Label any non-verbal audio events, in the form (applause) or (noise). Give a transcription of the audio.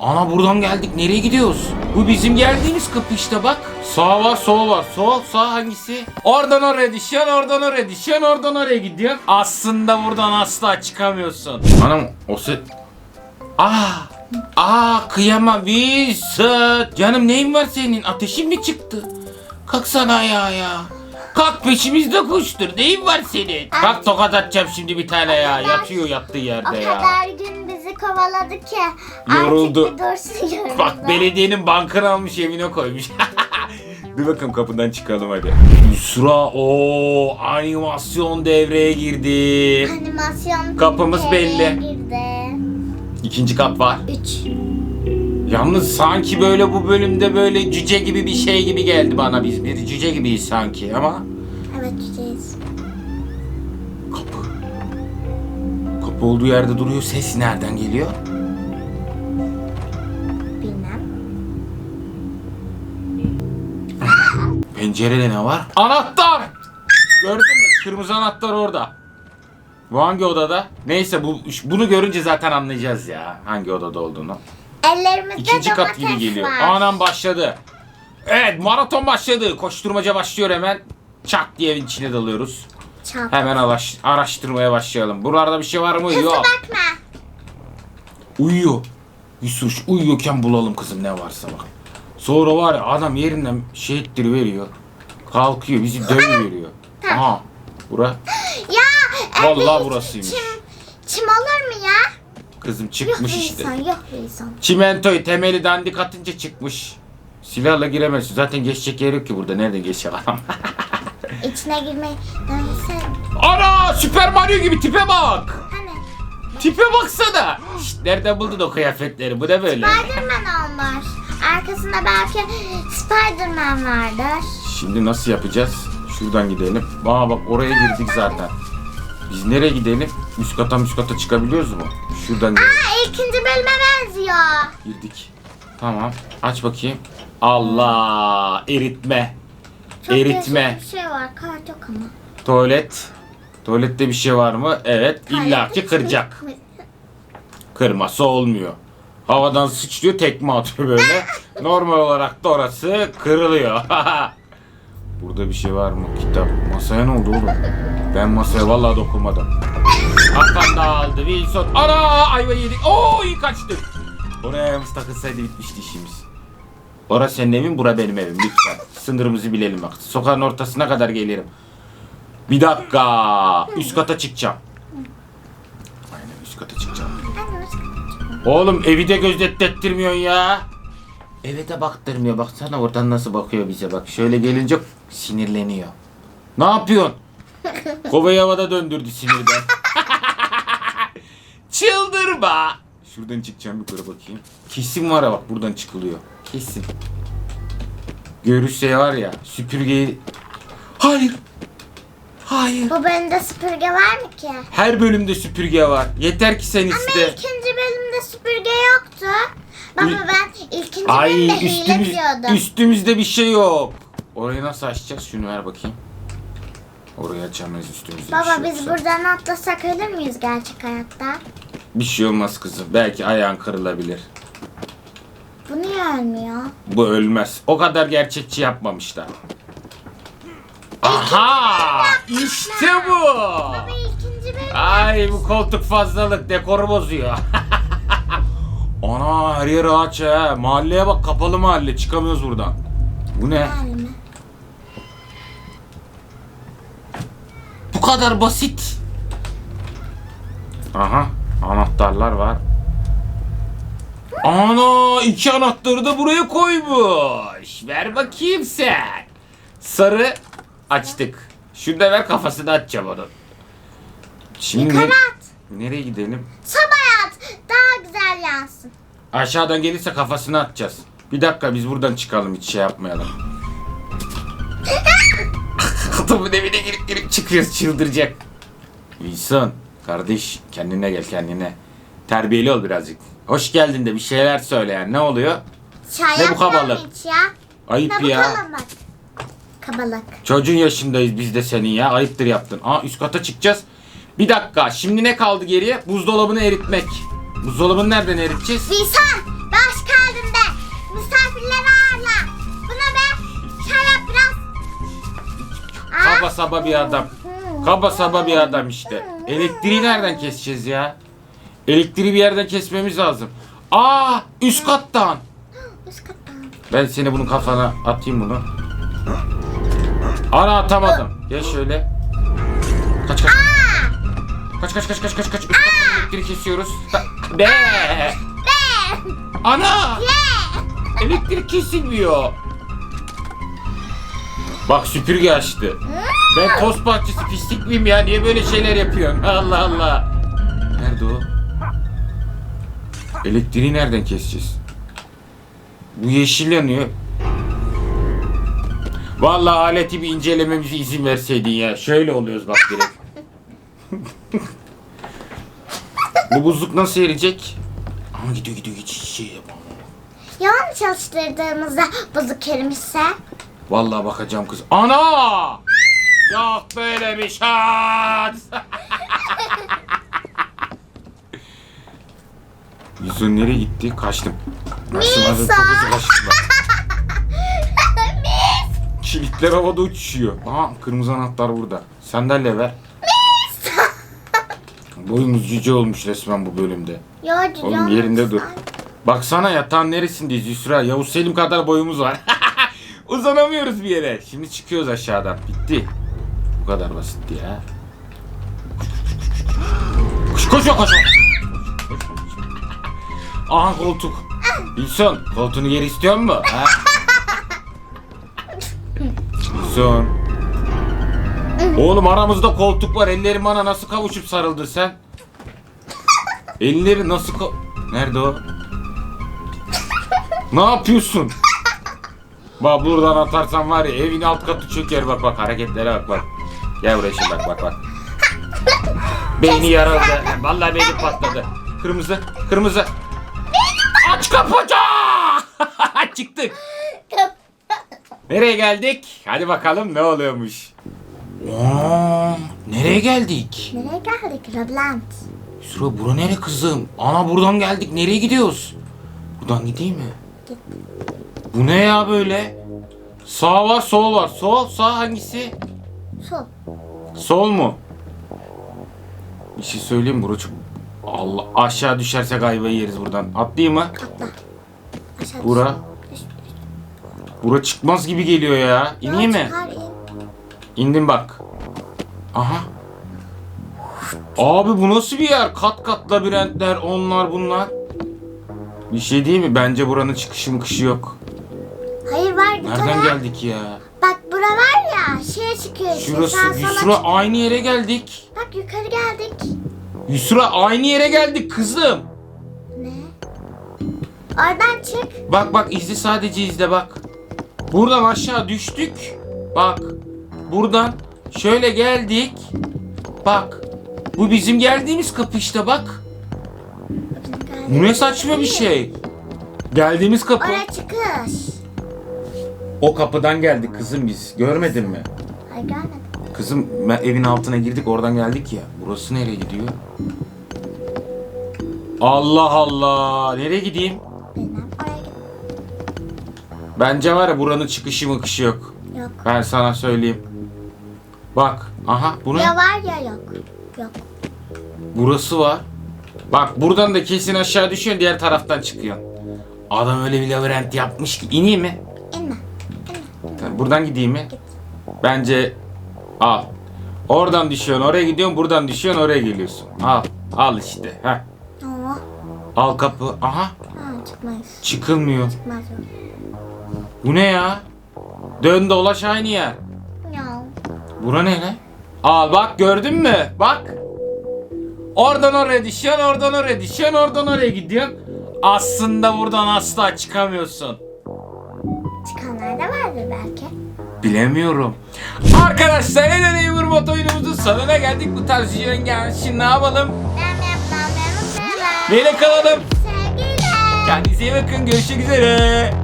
Ana buradan geldik. Nereye gidiyoruz? Bu bizim geldiğimiz kapı işte bak. Sağ var sol var. Sol sağ hangisi? Oradan oraya düşüyorsun oradan oraya düşüyorsun oradan oraya gidiyorsun. Aslında buradan asla çıkamıyorsun. Anam o se... Aa! Aa kıyamam Vincent. Canım neyin var senin? Ateşin mi çıktı? Kalksana ayağa ya. Kalk peşimizde koştur. Neyin var senin? Kalk tokat atacağım şimdi bir tane ya. Yatıyor yattığı O yerde ya. kadar gün kovaladı ki. Yoruldu. Artık bir dursun yoruldu. Bak belediyenin bankını almış evine koymuş. (laughs) Bir bakın kapıdan çıkalım hadi. Yusra o animasyon devreye girdi. Animasyon Kapımız devreye belli. Girdi. İkinci kat var. Üç. Yalnız sanki böyle bu bölümde böyle cüce gibi bir şey gibi geldi bana biz. Bir cüce gibiyiz sanki ama Evet cüceyiz. Olduğu yerde duruyor. Ses nereden geliyor? Bilmem. Pencerede ne var? Anahtar! Gördün mü? Kırmızı anahtar orada. Bu hangi odada? Neyse bu bunu görünce zaten anlayacağız ya hangi odada olduğunu. Ellerimizde İkinci kat gibi geliyor. var. Anam başladı. Evet maraton başladı. Koşturmaca başlıyor hemen. Çak diye evin içine dalıyoruz. Çap. Hemen araş- araştırmaya başlayalım. Buralarda bir şey var mı? Hızlı Yok. bakma. Uyuyor. Yusuf uyuyorken bulalım kızım ne varsa bak. Sonra var ya adam yerinden şey ettiriyor. Kalkıyor bizi dövüveriyor. Aha. Bura. (gasps) Ya. Vallahi evde burasıymış. Çim, çim olur mu ya? Kızım Yok çıkmış işte. insan yok insan. Çimentoyu temeli dandik atınca çıkmış. Silahla giremezsin. Zaten geçecek yer yok ki burada. Nerede geçecek adam? (laughs) İçine girmeyi. Ana Süper Mario gibi tipe bak. Hani Tipe baksana. Şşt, nereden buldun o kıyafetleri? Bu ne böyle? Spiderman olmuş. Arkasında belki Spiderman vardır. Şimdi nasıl yapacağız? Şuradan gidelim. Aa bak oraya girdik zaten. Biz nereye gidelim? Üst kata üst kata çıkabiliyoruz mu? Şuradan gidelim. Ha ikinci bölüme benziyor. girdik. Tamam. Aç bakayım. Allah! Eritme. Çok Eritme. değişik bir şey var. Kart yok ama. Tuvalet. Tuvalette bir şey var mı? Evet. illaki kıracak. Kırması olmuyor. Havadan sıçrıyor tekme atıyor böyle. (laughs) Normal olarak da orası kırılıyor. (laughs) Burada bir şey var mı? Kitap. Masaya ne oldu oğlum? Ben masaya vallahi dokunmadım. Hakan da aldı. Wilson. Ana ayva yedik. Oo iyi kaçtık. Oraya ayağımız takılsaydı bitmişti işimiz. Orası senin evin, bura benim evim. Lütfen. Sınırımızı bilelim bak. Sokağın ortasına kadar gelirim. Bir dakika. Üst kata çıkacağım. Aynen üst kata çıkacağım. Oğlum evi de gözetlettirmiyorsun ya. Eve de baktırmıyor. Baksana oradan nasıl bakıyor bize bak. Şöyle gelince sinirleniyor. Ne yapıyorsun? Kovayı havada döndürdü sinirden. (laughs) Çıldırma. Şuradan çıkacağım yukarı bakayım. Kesin var ya bak buradan çıkılıyor. Kesin. Görüşse var ya süpürgeyi... Hayır. Hayır. Bu bölümde süpürge var mı ki? Her bölümde süpürge var. Yeter ki sen Ama iste. ikinci bölümde süpürge yoktu. Baba Ü- ben ikinci Ay bölümde hile üstümüz, diyordum. üstümüzde bir şey yok. Orayı nasıl açacağız? Şunu ver bakayım. Orayı açamayız üstümüzde bir Baba şey biz yoksa. buradan atlasak ölür müyüz gerçek hayatta? Bir şey olmaz kızım. Belki ayağın kırılabilir. Bu niye ölmüyor? Bu ölmez. O kadar gerçekçi yapmamışlar. Aha! İşte bu. Baba ikinci bölüm. Ay bu koltuk fazlalık dekoru bozuyor. (laughs) Ana her yer ağaç ha. Mahalleye bak kapalı mahalle çıkamıyoruz buradan. Bu ne? Bu kadar basit. Aha anahtarlar var. Ana iki anahtarı da buraya koymuş. Ver bakayım sen. Sarı açtık. Şunu da ver kafasını açacağım onun. Şimdi Yukarı at. nereye gidelim? Sobaya at. Daha güzel yansın. Aşağıdan gelirse kafasını atacağız. Bir dakika biz buradan çıkalım hiç şey yapmayalım. (laughs) Kutumun evine girip girip çıkıyoruz çıldıracak. Wilson kardeş kendine gel kendine. Terbiyeli ol birazcık. Hoş geldin de bir şeyler söyle yani. Ne oluyor? Çay ne bu kabalık? Ya. Ayıp ne ya. Kabalık. kabalık. Çocuğun yaşındayız biz de senin ya. Ayıptır yaptın. Aa üst kata çıkacağız. Bir dakika. Şimdi ne kaldı geriye? Buzdolabını eritmek. Buzdolabını nereden eriteceğiz? Nisan baş kaldım de. Ağırla. Buna be çay yap biraz. Kaba saba bir adam. Kaba saba bir adam işte. Elektriği nereden keseceğiz ya? Elektriği bir yerden kesmemiz lazım. Aa üst kattan. (gasps) Üst kattan. Ben seni bunun kafana atayım bunu. Ana atamadım. (gasps) Gel şöyle. Kaç kaç. Kaç kaç kaç kaç kaç kaç. Üst kattan elektriği kesiyoruz. Ta- Be. Ana. Elektrik kesilmiyor. Bak süpürge açtı. Ben toz bahçesi pislik miyim ya? Niye böyle şeyler yapıyorsun? (laughs) Allah Allah. Nerede o? Elektriği nereden keseceğiz? Bu yeşil yanıyor. Vallahi aleti bir incelememize izin verseydin ya. Şöyle oluyoruz bak direkt. (laughs) Bu buzluk nasıl eriyecek? Ama gidiyor gidiyor hiç şey yapamam. Yalan çalıştırdığımızda bozuk erimişse. Vallahi bakacağım kız. Ana! Yok böyle bir şans. (laughs) Yüzün nereye gitti? Kaçtım. Kaçtım az (laughs) önce kaçtım bak. Kilitler havada uçuşuyor. Aha kırmızı anahtar burada. Sandalye ver. (laughs) Boyumuz cüce olmuş resmen bu bölümde. Yo, Oğlum yerinde dur. Baksana yatağın neresindeyiz Yusra? Yavuz Selim kadar boyumuz var. (laughs) Uzanamıyoruz bir yere. Şimdi çıkıyoruz aşağıdan. Bitti. Bu kadar basitti ya. (gasps) Koş koş koş. koş. Aha koltuk. Wilson koltuğunu geri istiyor mu? Ha? Wilson. Oğlum aramızda koltuk var. Ellerim bana nasıl kavuşup sarıldı sen? Elleri nasıl ka- Nerede o? ne yapıyorsun? Bak buradan atarsan var ya evin alt katı çöker bak bak hareketlere bak bak. Gel buraya şimdi bak bak bak. Beyni yarıldı. Vallahi beyni patladı. Kırmızı, kırmızı. Aç kapıcı! (laughs) Çıktık. Nereye geldik? Hadi bakalım ne oluyormuş. Oo, nereye geldik? Nereye geldik? Roblant. Sıra bura nere kızım? Ana buradan geldik. Nereye gidiyoruz? Buradan gideyim mi? Git. Bu ne ya böyle? Sağ var, sol var. Sol, sağ hangisi? Sol. Sol mu? Bir şey söyleyeyim mi? Allah aşağı düşersek ayvayı yeriz buradan. Atlayayım mı? Atla. Aşağı Bura. düş. Bura çıkmaz gibi geliyor ya. İneyim mi? çıkar, in. İndim bak. Aha. Abi bu nasıl bir yer? Kat kat labirentler, onlar bunlar. Bir şey değil mi? Bence buranın çıkışı mıkışı yok. Hayır var yukarı. Nereden geldik ya? Bak bura var ya şeye çıkıyor. işte, Şurası, Yusra çıkıyor. aynı yere geldik. Bak yukarı geldik. Yusra aynı yere geldik kızım. Ne? Oradan çık. Bak bak izle sadece izle bak. Buradan aşağı düştük. Bak. Buradan şöyle geldik. Bak. Bu bizim geldiğimiz kapı işte bak. Bu ne saçma bir şey. Geldiğimiz kapı. Oraya çıkış. O kapıdan geldik kızım biz. Görmedin mi? Kızım ben evin altına girdik oradan geldik ya. Burası nereye gidiyor? Allah Allah. Nereye gideyim? Bilmem. Oraya git. Bence var ya buranın çıkışı mıkışı yok. Yok. Ben sana söyleyeyim. Bak. Aha bu ne? Ya var ya yok. Yok. Burası var. Bak buradan da kesin aşağı düşüyorsun diğer taraftan çıkıyorsun. Adam öyle bir labirent yapmış ki. ineyim mi? İnme. Tamam, Buradan gideyim mi? Git. Bence al. Oradan düşüyorsun oraya gidiyorsun buradan düşüyorsun oraya geliyorsun. Al. Al işte. Heh. Oo. Al kapı. Aha. Ha. Çıkılmıyor. Çıkmaz. Bu ne ya? Dön dolaş aynı yer. Ya. Bura ne lan? Al bak gördün mü? Bak. Oradan oraya düşüyorsun, oradan oraya düşüyorsun, oradan oraya gidiyorsun. Aslında buradan asla çıkamıyorsun. Bilemiyorum. Arkadaşlar en önemli vurma oyunumuzun sonuna geldik. Bu tarz videoların gelmişi ne yapalım? Neyle kalalım? Sevgiler. Kendinize iyi bakın. Görüşmek üzere.